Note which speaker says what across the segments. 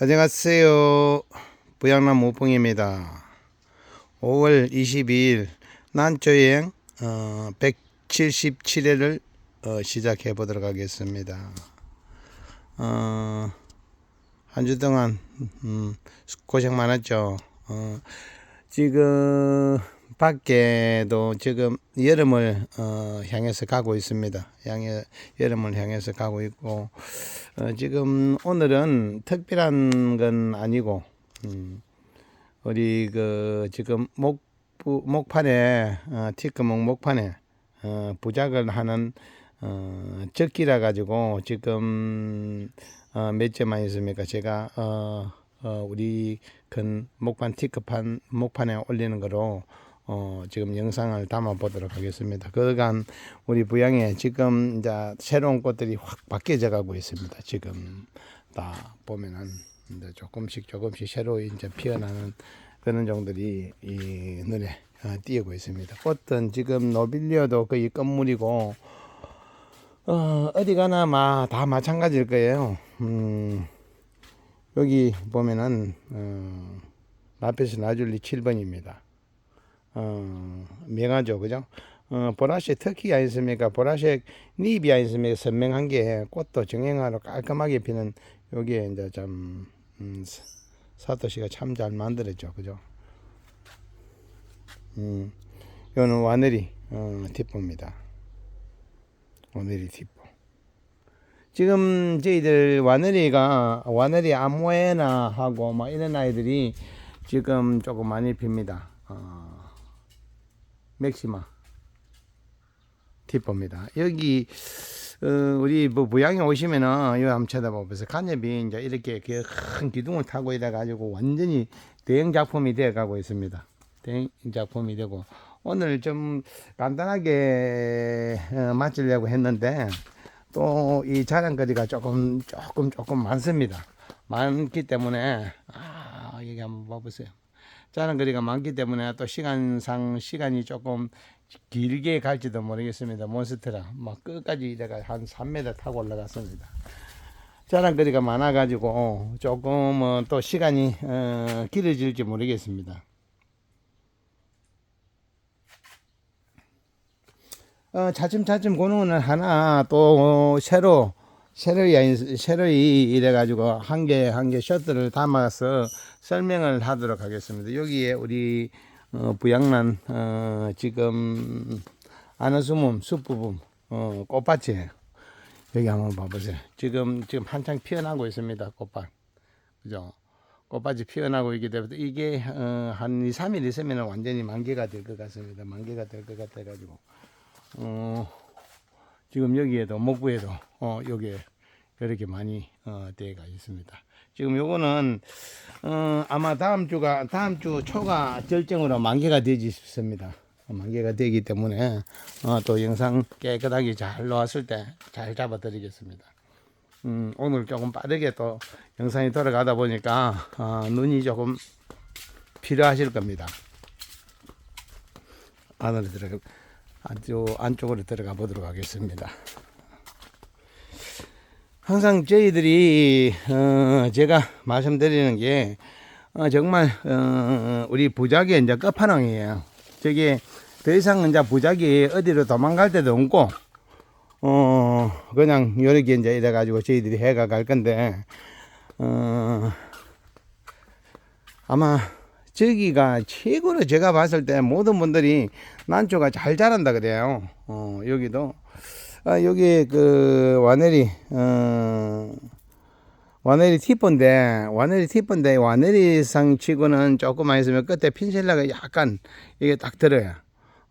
Speaker 1: 안녕하세요. 부양남 모봉입니다. 5월 22일 난조여행 어, 177회를 어, 시작해 보도록 하겠습니다. 어, 한 주 동안 음, 고생 많았죠. 어, 지금 밖에도 지금 여름을 어, 향해서 가고 있습니다. 향해 여름을 향해서 가고 있고 어, 지금 오늘은 특별한 건 아니고 음, 우리 그 지금 목부 목판에 어, 티크목 목판에 어, 부작을 하는 어, 적기라 가지고 지금 어, 몇 점만 있습니까? 제가 어, 어, 우리 큰 목판 티크판 목판에 올리는 거로 어, 지금 영상을 담아 보도록 하겠습니다. 그간 우리 부양에 지금 이제 새로운 꽃들이 확 바뀌어져 가고 있습니다. 지금 다 보면은 이제 조금씩 조금씩 새로 이제 피어나는 그런 종들이 이 눈에 어, 띄고 있습니다. 꽃은 지금 노빌리어도 거의 끝물이고 어, 어디 가나 마, 다 마찬가지일 거예요. 음, 여기 보면은 어, 라피스 나줄리 7번입니다. 어, 명하죠, 그죠? 어, 보라색 터키 아니습니까? 보라색 닙이 아니습니까? 선명한 게 꽃도 정형화로 깔끔하게 피는 여기에 이제 좀 음, 사- 사토 씨가 참 잘 만들었죠, 그죠? 음, 이거는 와네리 어, 티포입니다. 와네리 티포. 지금 저희들 와네리가 와네리 아모에나 하고 막 이런 아이들이 지금 조금 많이 핍니다. 어, 맥시마 티포입니다. 여기 어, 우리 뭐 부양에 오시면은 이거 한번 쳐다보면서 간엽이 이제 이렇게 그큰 기둥을 타고 이래 가지고 완전히 대형 작품이 되어 가고 있습니다. 대형 작품이 되고 오늘 좀 간단하게 어, 맞추려고 했는데 또 이 자랑거리가 조금 조금 조금 많습니다. 많기 때문에 아 여기 한번 봐보세요. 자랑거리가 많기 때문에 또 시간상 시간이 조금 길게 갈지도 모르겠습니다. 몬스테라 막 끝까지 내가 한 3m 타고 올라갔습니다. 자랑거리가 많아가지고 조금은 또 시간이 어, 길어질지 모르겠습니다. 어, 차츰차츰 고는 하나 또 어, 새로 새로이 새로이 이래가지고 한 개 한 개 셔틀을 담아서 설명을 하도록 하겠습니다. 여기에 우리 어, 부양란 어, 지금 아나수문 숲부분 어, 꽃밭이에요. 여기 한번 봐보세요. 지금 지금 한창 피어나고 있습니다. 꽃밭 그죠? 꽃밭이 피어나고 있기 때문에 이게 어, 한 2, 3일 있으면 완전히 만개가 될 것 같습니다. 만개가 될 것 같아가지고 어, 지금 여기에도 목부에도 어, 여기에 이렇게 많이 어, 되어가 있습니다. 지금 요거는 어, 아마 다음 주가 다음 주 초가 절정으로 만개가 되지 싶습니다. 만개가 되기 때문에 어, 또 영상 깨끗하게 잘 나왔을 때 잘 잡아드리겠습니다. 음, 오늘 조금 빠르게 또 영상이 돌아가다 보니까 어, 눈이 조금 필요하실 겁니다. 안으로 들어가 안쪽 안쪽으로 들어가 보도록 하겠습니다. 항상 저희들이 어, 제가 말씀드리는 게 어, 정말 어, 우리 부작의 이제 끝판왕이에요. 저게 더 이상 이제 부작이 어디로 도망갈 데도 없고 어 그냥 이렇게 이제 이래 가지고 저희들이 해가 갈 건데 어 아마 저기가 최고로 제가 봤을 때 모든 분들이 난초가 잘 자란다 그래요. 어 여기도 아, 여기 그 와네리 어 와네리 티포인데 와네리 티포인데 와네리 상 치고는 조금만 있으면 끝에 핀셀라가 약간 이게 딱 들어요.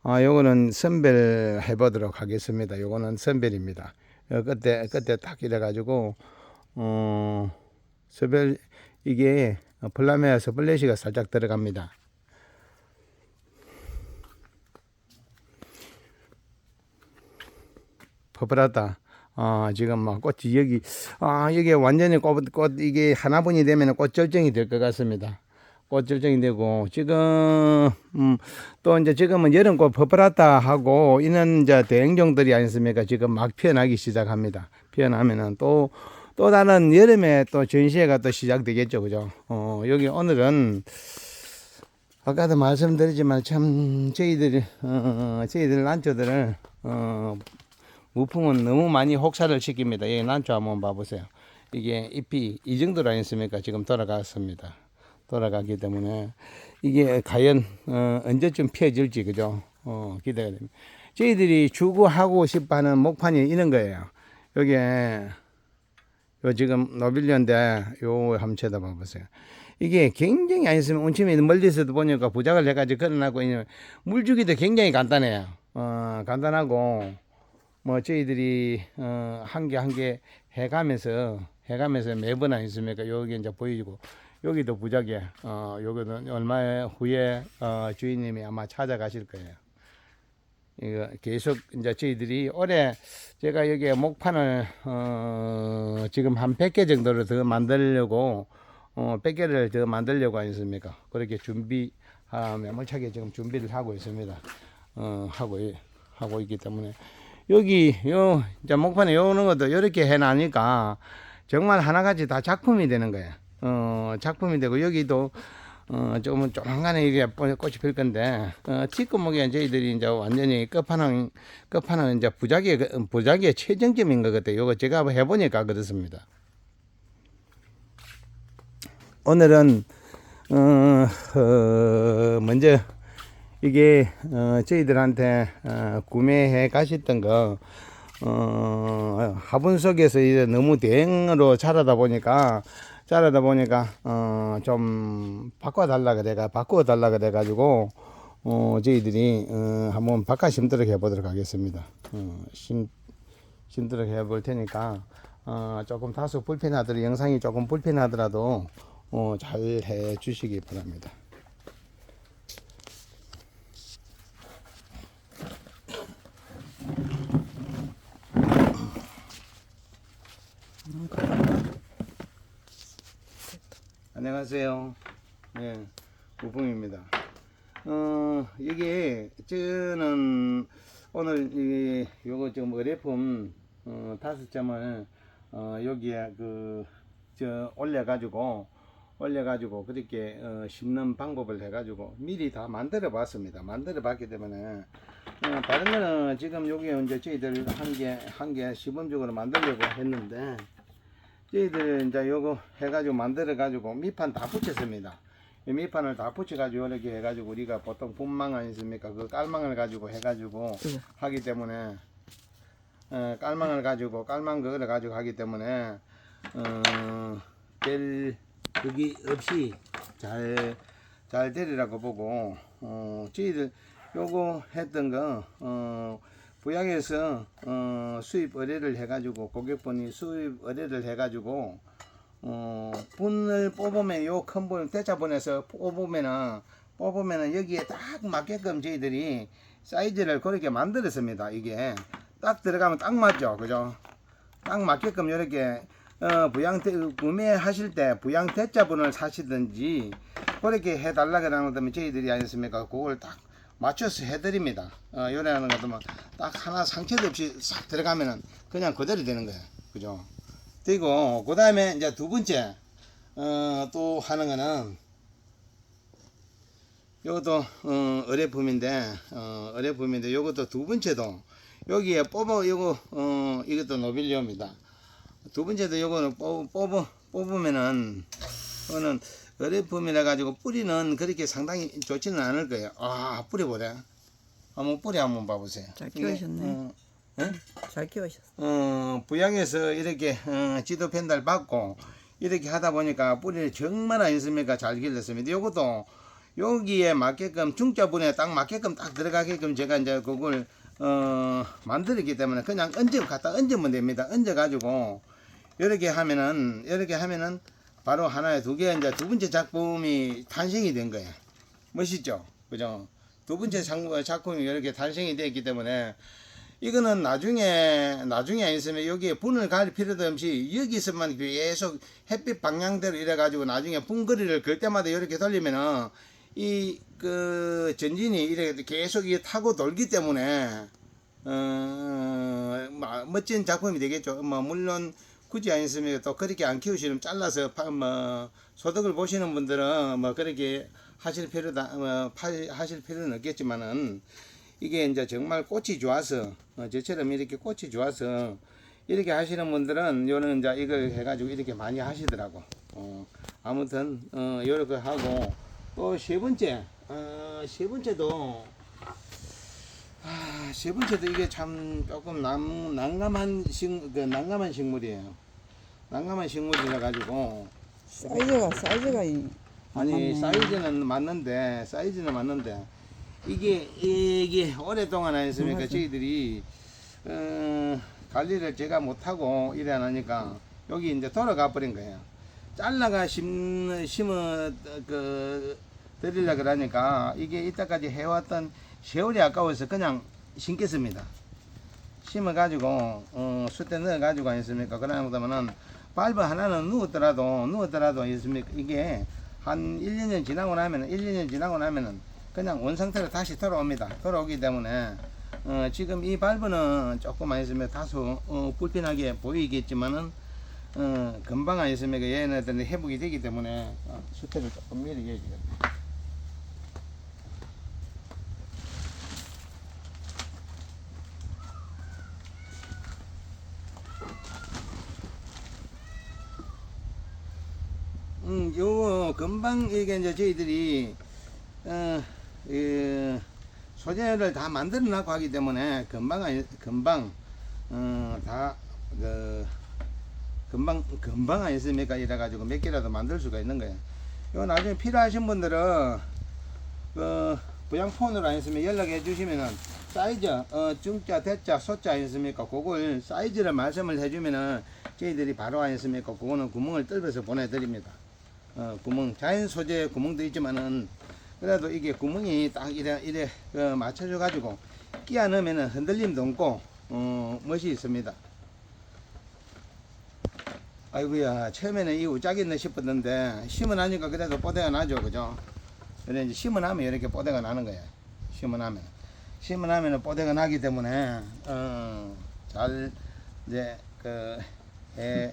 Speaker 1: 아 요거는 선별 해보도록 하겠습니다. 요거는 선별입니다. 요 끝에 끝에 딱 이래 가지고 어 선별 이게 플라메아서 블레시가 살짝 들어갑니다. 퍼플하다. 아, 지금 막 꽃이 여기, 아, 여기 완전히 꽃, 꽃, 이게 하나분이 되면 꽃 절정이 될 것 같습니다. 꽃 절정이 되고, 지금, 음, 또 이제 지금은 여름꽃 퍼플하다 하고, 이는 이제 대행종들이 아니습니까? 지금 막 피어나기 시작합니다. 피어나면은 또, 또 다른 여름에 또 전시회가 또 시작되겠죠, 그죠? 어, 여기 오늘은 아까도 말씀드리지만 참 저희들 어, 저희들 난초들을 어, 무풍은 너무 많이 혹사를 시킵니다. 여기 난초 한번 봐보세요. 이게 잎이 이 정도로 아니습니까? 지금 돌아갔습니다. 돌아가기 때문에 이게 과연 어, 언제쯤 피어질지 그죠? 어, 기대가 됩니다. 저희들이 추구하고 싶어하는 목판이 이런 거예요. 여기에 요 지금 노빌리언데 요 한번 쳐다봐 보세요. 이게 굉장히 안 있으면 온침이 멀리서도 보니까 부작을 해가지고 걸어놨고 있는 물주기도 굉장히 간단해요. 어, 간단하고 뭐 저희들이 어, 한 개 한 개 해가면서 해가면서 매번 안 있습니까? 여기 이제 보이고 여기도 부작에 어, 요거는 얼마 후에 어, 주인님이 아마 찾아가실 거예요. 이거 계속 이제 저희들이 올해 제가 여기에 목판을 어 지금 한 100개 정도를 더 만들려고 어 100개를 더 만들려고 하셨습니까? 그렇게 준비 아 매몰차게 지금 준비를 하고 있습니다. 어 하고 있- 하고 있기 때문에 여기 요 이제 목판에 요는 것도 이렇게 해 놔니까 정말 하나같이 다 작품이 되는 거예요. 어 작품이 되고 여기도 어, 조금은 조만간에 이게 꽃이 필 건데, 어, 뒷구멍에 저희들이 이제 완전히 끝판왕, 끝판왕 이제 부작의, 부작의 최정점인 것 같아요. 요거 제가 한번 해보니까 그렇습니다. 오늘은, 어, 어, 먼저, 이게, 어, 저희들한테, 어, 구매해 가셨던 거, 어, 화분 속에서 이제 너무 대형으로 자라다 보니까, 자라다 보니까, 어, 좀 바꿔달라 그래가, 바꿔달라 그래 가지고, 어, 저희들이, 어, 한번 바깥 심도록 해보도록 하겠습니다. 어, 심, 심도록 해볼 테니까, 어, 조금 다소 불편하더라도, 영상이 조금 불편하더라도, 어, 잘 해 주시기 바랍니다. 안녕하세요. 네, 우봉입니다. 어, 이게, 저는 오늘 이, 요거 지금 의뢰품, 어, 다섯 점을, 어, 여기에 그, 저, 올려가지고, 올려가지고, 그렇게, 어, 심는 방법을 해가지고, 미리 다 만들어 봤습니다. 만들어 봤기 때문에, 어, 다른 거는 지금 여기 이제 저희들 한 개, 한개 시범적으로 만들려고 했는데, 저희들 이제 요거 해가지고 만들어가지고 밑판 다 붙였습니다. 이 밑판을 다 붙여가지고 이렇게 해가지고 우리가 보통 분망 아니습니까? 그 깔망을 가지고 해가지고 하기 때문에 어, 깔망을 가지고 깔망 그거를 가지고 하기 때문에 어, 될 그게 없이 잘 잘 되리라고 보고 어, 저희들 요거 했던 거 어, 부양에서 어, 수입 의뢰를 해가지고 고객분이 수입 의뢰를 해가지고 어, 분을 뽑으면 요 큰 분 대자 분에서 뽑으면은 뽑으면은 여기에 딱 맞게끔 저희들이 사이즈를 그렇게 만들었습니다. 이게 딱 들어가면 딱 맞죠, 그죠? 딱 맞게끔 이렇게 어, 부양 대, 구매하실 때 부양 대자분을 사시든지 그렇게 해달라 그러면 저희들이 아니었습니까? 그걸 딱 맞춰서 해드립니다. 어, 요래하는 것도 뭐딱 하나 상처도 없이 싹 들어가면은 그냥 그대로 되는 거예요. 그죠? 되고, 그 다음에 이제 두 번째, 어, 또 하는 거는, 요것도, 어, 의뢰품인데, 어, 의뢰품인데, 요것도 두 번째도, 여기에 뽑아, 요거, 어, 이것도 노빌리오입니다. 두 번째도 요거는 뽑, 뽑, 뽑으면은, 이거는 의뢰품이라 가지고 뿌리는 그렇게 상당히 좋지는 않을 거예요. 아, 뿌리 보래. 한번 뿌리 한번 봐보세요.
Speaker 2: 잘 키우셨네.
Speaker 1: 어, 예?
Speaker 2: 잘 키우셨어.
Speaker 1: 어, 부양에서 이렇게 어, 지도 펜달 받고 이렇게 하다 보니까 뿌리를 정말 안 있습니까? 잘 길렀습니다. 요것도 여기에 맞게끔 중자분에 딱 맞게끔 딱 들어가게끔 제가 이제 그걸 어, 만들었기 때문에 그냥 얹어 갖다 얹으면 됩니다. 얹어 가지고 이렇게 하면은 이렇게 하면은 바로 하나에 두 개 이제 두 번째 작품이 탄생이 된 거예요. 멋있죠? 그죠? 두 번째 작- 작품이 이렇게 탄생이 되었기 때문에 이거는 나중에 나중에 아니으면 여기에 분을 갈 필요도 없이 여기서만 계속 햇빛 방향대로 이래 가지고 나중에 분거리를 걸 때마다 이렇게 돌리면은 이 그 전진이 이렇게 계속 이게 타고 돌기 때문에 어 마- 멋진 작품이 되겠죠. 뭐 물론 굳이 아니습니까? 또 그렇게 안 키우시면 잘라서 파, 뭐 소득을 보시는 분들은 뭐 그렇게 하실 필요다 뭐 파, 하실 필요는 없겠지만은 이게 이제 정말 꽃이 좋아서 어, 저처럼 이렇게 꽃이 좋아서 이렇게 하시는 분들은 요는 이제 이걸 해가지고 이렇게 많이 하시더라고. 어, 아무튼 어, 요렇게 하고 또 세 번째 어, 세 번째도 아, 세 번째도 이게 참 조금 남, 난감한 식, 그 난감한 식물이에요. 난감한 식물이라 가지고
Speaker 2: 사이즈가 사이즈가 이-
Speaker 1: 아니
Speaker 2: 맞네.
Speaker 1: 사이즈는 맞는데 사이즈는 맞는데 이게 이게 오랫동안 안 했으니까
Speaker 2: 맞아.
Speaker 1: 저희들이 어, 관리를 제가 못하고 이래 안 하니까 여기 이제 돌아가 버린 거예요. 잘라가 심 심어 그 드리려 그러니까 이게 이때까지 해왔던 세월이 아까워서 그냥 심겠습니다. 심어 가지고 어, 숯에 넣어 가지고 있습니까? 그러면은 발버 하나는 누웠더라도 누웠더라도 있습니까? 이게 한 1, 2년 지나고 나면은 1, 2년 지나고 나면은 그냥 원 상태로 다시 돌아옵니다. 돌아오기 때문에 어, 지금 이 발버는 조금만 있으면 다소 어, 불편하게 보이겠지만은 어, 금방 안 있으면 얘네들은 회복이 되기 때문에 어, 수태를 조금 미리 해야겠다. 음, 요 금방 이게 이제 저희들이 어, 이 소재를 다 만들어 놨고 하기 때문에 금방 금방 어, 다그 금방 금방 안 있습니까? 이래 가지고 몇 개라도 만들 수가 있는 거예요. 요 나중에 필요하신 분들은 그 부양 폰으로 안 있으면 연락해 주시면은 사이즈 어 중자 대자 소자 있습니까? 그걸 사이즈를 말씀을 해주면은 저희들이 바로 안 있습니까? 그거는 구멍을 뚫어서 보내드립니다. 어, 구멍 자연 소재 구멍도 있지만은 그래도 이게 구멍이 딱 이래 이래 어, 맞춰져 가지고 끼워 넣으면은 흔들림도 없고 어, 멋이 있습니다. 아이고야 처음에는 이 우짜겠네 싶었는데 심어나니까 그래도 뽀대가 나죠 그죠? 그래 이제 심어나면 이렇게 뽀대가 나는 거예요. 심어나면 심어나면은 뽀대가 나기 때문에 어, 잘 이제 그 해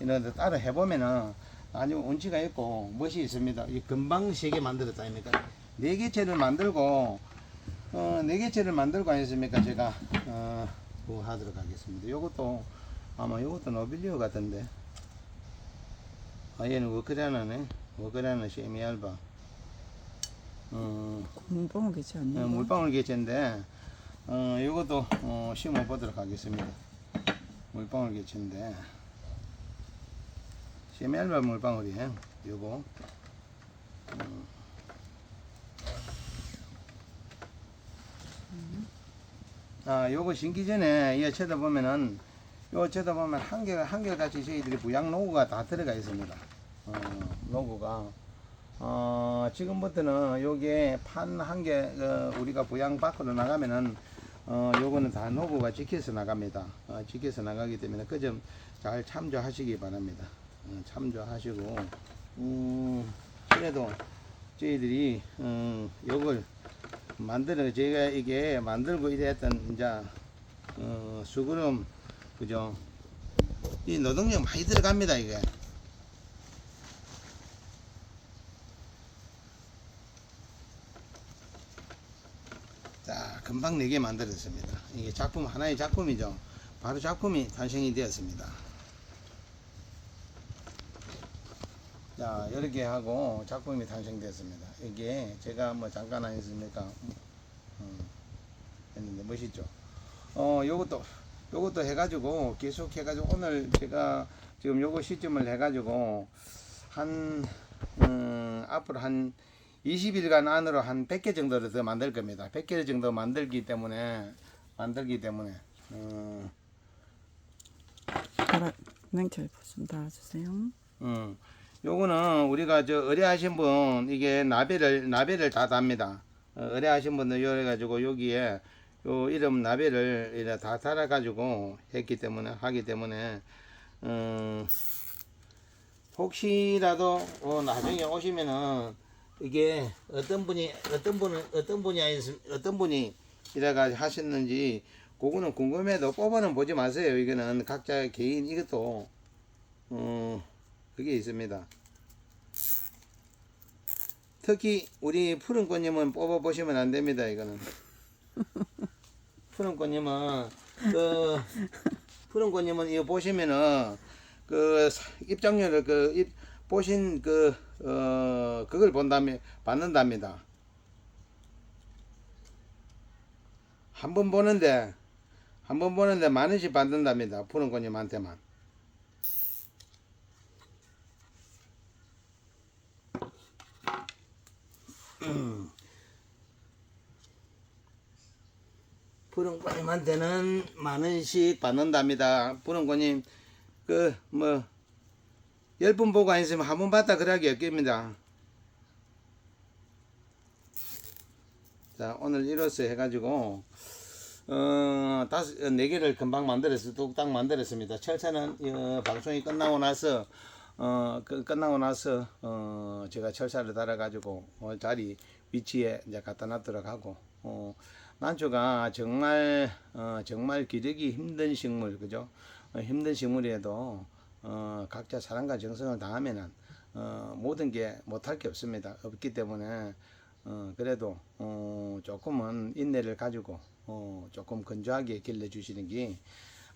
Speaker 1: 이런 데 따로 해보면은 아주 운치가 있고 멋이 있습니다. 이 금방 세 개 만들었다 아닙니까? 네 개체를 만들고 어, 네 개체를 만들고 아니습니까? 제가 어, 하도록 하겠습니다. 요것도 아마 요것도 노빌리오 같은데 아 얘는 워크라나네 워크라나 세미알바 어,
Speaker 2: 공봉은 괜찮 않냐?
Speaker 1: 어, 물방울 개체인데 어, 요것도 어, 심어 보도록 하겠습니다. 물방울 개체인데 세미알바 물방울이에요. 요거 음. 아, 요거 심기 전에 이거 쳐다보면은 요 쳐다보면 한개 한개 같이 저희들이 부양 로고가 다 들어가 있습니다. 어, 로고가 어, 지금부터는 요게 판 한개 어, 우리가 부양 밖으로 나가면은 어, 요거는 다 로고가 찍혀서 나갑니다. 어, 찍혀서 나가기 때문에 그 점 잘 참조하시기 바랍니다. 어, 참조하시고 음, 그래도 저희들이 음, 요걸 만들어 제가 이게 만들고 이랬던 이제 어, 수그름 그죠? 이 노동력 많이 들어갑니다 이게. 자, 금방 4개 만들었습니다. 이게 작품, 하나의 작품이죠. 바로 작품이 탄생이 되었습니다. 자, 이렇게 하고 작품이 탄생되었습니다. 이게 제가 뭐 잠깐 안 했습니까? 음, 했는데 멋있죠? 어, 요것도, 요것도 해가지고 계속 해가지고 오늘 제가 지금 요거 시점을 해가지고 한, 음, 앞으로 한 20일간 안으로 한 100개 정도를 더 만들 겁니다. 100개 정도 만들기 때문에 만들기 때문에 어,
Speaker 2: 따라 냉철 좀 달아주세요.
Speaker 1: 음, 요거는 우리가 저 의뢰하신 분 이게 나베를 나베를 다 답니다. 어, 의뢰하신 분들 요래 가지고 여기에 요 이름 나베를 이래 다 달아 가지고 했기 때문에 하기 때문에 음, 혹시라도 어, 나중에 오시면은 이게 어떤 분이 어떤 분은 어떤 분이 아니 어떤 분이 이래가 하셨는지 그거는 궁금해도 뽑아는 보지 마세요. 이거는 각자 개인 이것도 어, 그게 있습니다. 특히 우리 푸른 꽃님은 뽑아 보시면 안 됩니다. 이거는 푸른 꽃님은 그 푸른 꽃님은 이거 보시면은 그 사- 입장료를 그 입, 보신 그 어, 그걸 본다면 받는답니다. 한 번 보는데 한 번 보는데 만 원씩 받는답니다. 푸른 꽃님한테만. 푸른꽃님한테는 만 원씩 받는답니다. 푸른꽃님 그 뭐 열 분 보고 안 있으면 한번 봤다 그러기 없겠습니다. 자 오늘 이로써 해가지고 어 다섯 어, 네 개를 금방 만들었어 뚝딱 만들었습니다. 철사는 어, 방송이 끝나고 나서 어 그, 끝나고 나서 어 제가 철사를 달아가지고 어, 자리 위치에 이제 갖다 놨도록 하고 어 난초가 정말 어 정말 기르기 힘든 식물 그죠? 어, 힘든 식물이라도 어 각자 사랑과 정성을 다하면은 어 모든 게 못할 게 없습니다. 없기 때문에 어 그래도 어 조금은 인내를 가지고 어 조금 건조하게 길러 주시는 게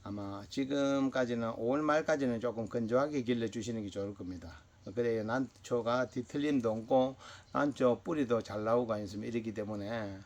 Speaker 1: 아마 지금까지는 5월 말까지는 조금 건조하게 길러 주시는 게 좋을 겁니다. 그래야 난초가 뒤틀림도 없고 난초 뿌리도 잘 나오고 있으면 이러기 때문에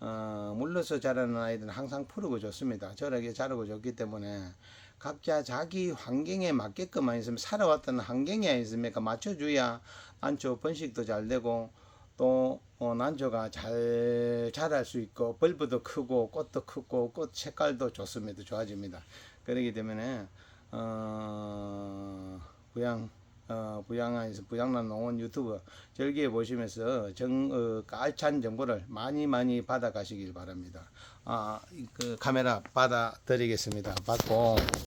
Speaker 1: 어, 물러서 자라는 아이들은 항상 푸르고 좋습니다. 저렇게 자라고 좋기 때문에 각자 자기 환경에 맞게끔 있으면 살아왔던 환경에 있으니까 맞춰줘야 난초 번식도 잘 되고 또 어, 난초가 잘 자랄 수 있고 벌브도 크고 꽃도 크고 꽃 색깔도 좋습니다. 좋아집니다. 그렇기 때문에 어, 부양 어, 부양에서 부양란 농원 유튜브 즐겨 보시면서 정, 어, 알찬 정보를 많이 많이 받아 가시길 바랍니다. 아, 그 카메라 받아 드리겠습니다. 받고